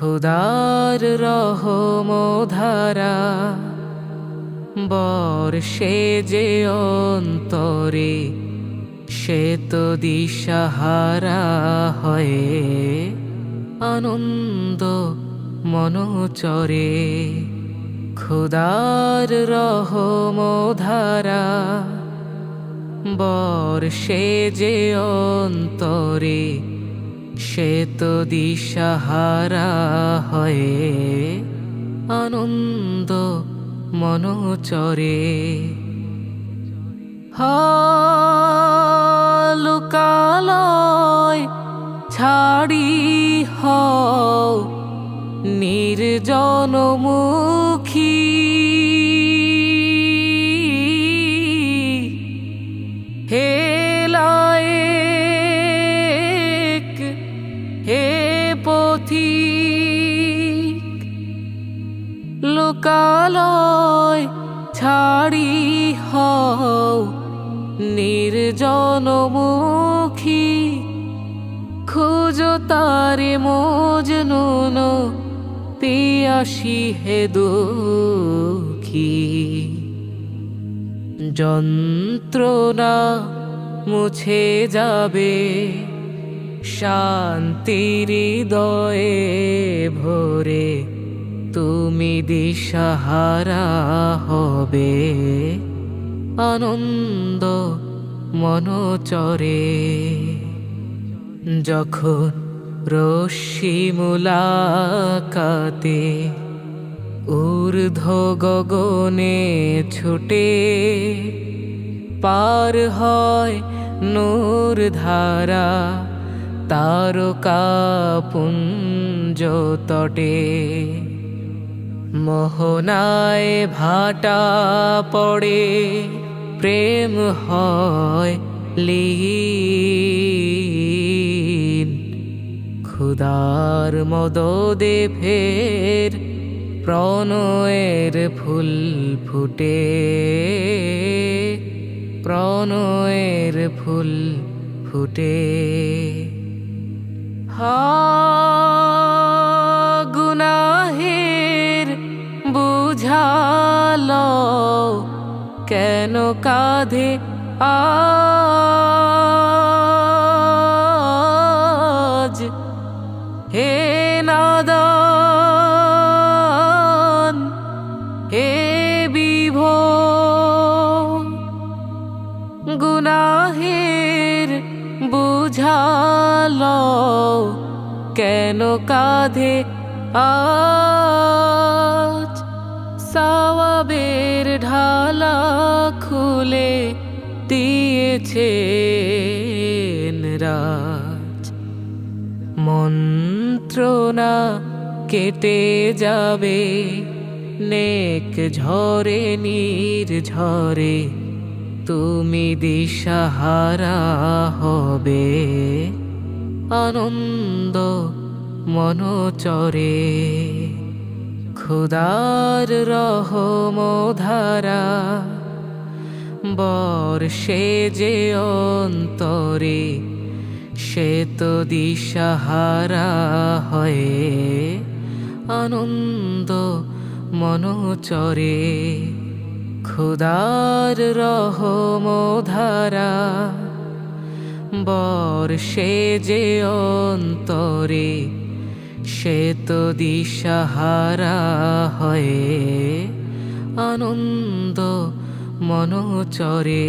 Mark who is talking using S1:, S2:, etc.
S1: খুদার রহম ধারা বর্ষে যে অন্তরে, সে তো দিশাহারা হয়ে আনন্দ মনোচরে। খুদার রহম ধারা বর্ষে যে অন্তরে সে তো দিশাহারা হয়ে আনন্দ মনোচরে। হালুকালয় ছাড়ি হও নির্জনমুখী পথিক লোকালয় ছাড়ি হও নির্জনমুখী। খুঁজো তারে মজনুন পিয়াসি হে দুঃখী। যন্ত্রণা মুছে যাবে। শান্তির হৃদয়ে ভরে তুমি দিশাহারা হবে। আনন্দ মনোচরে যখন রশ্মি মুলাকাতে ঊর্ধ্ব গগনে ছুটে পার হয় নূর ধারা তারকা পুঞ্জ তটে। মোহনায় ভাটা পড়ে, প্রেম হয় লীন। খুদার মদদে ফের প্রণয়ের ফুল ফুটে। প্রণয়ের ফুল ফুটে। গুনাহের বুঝাল কেন কাঁধে আজ? হে নাদান হে বিভো গুনাহের বুঝালো, কেন কাঁধে আজ সাওয়াবের ঢালা খুলে দিয়েছে রাজ। মন্ত্রণা কেটে যাবে, নেক ঝরে নীর ঝরে তুমি দিশাহারা হবে। আনন্দ মনোচরে। খুদার রহম ধারা বর্ষে যে অন্তরে, সে তো দিশাহারা হয়ে। আনন্দ মনোচরে। খুদার রহমধারা বর্ষে যে অন্তরে সে তো দিশাহারা হয়ে আনন্দ মনোচরে।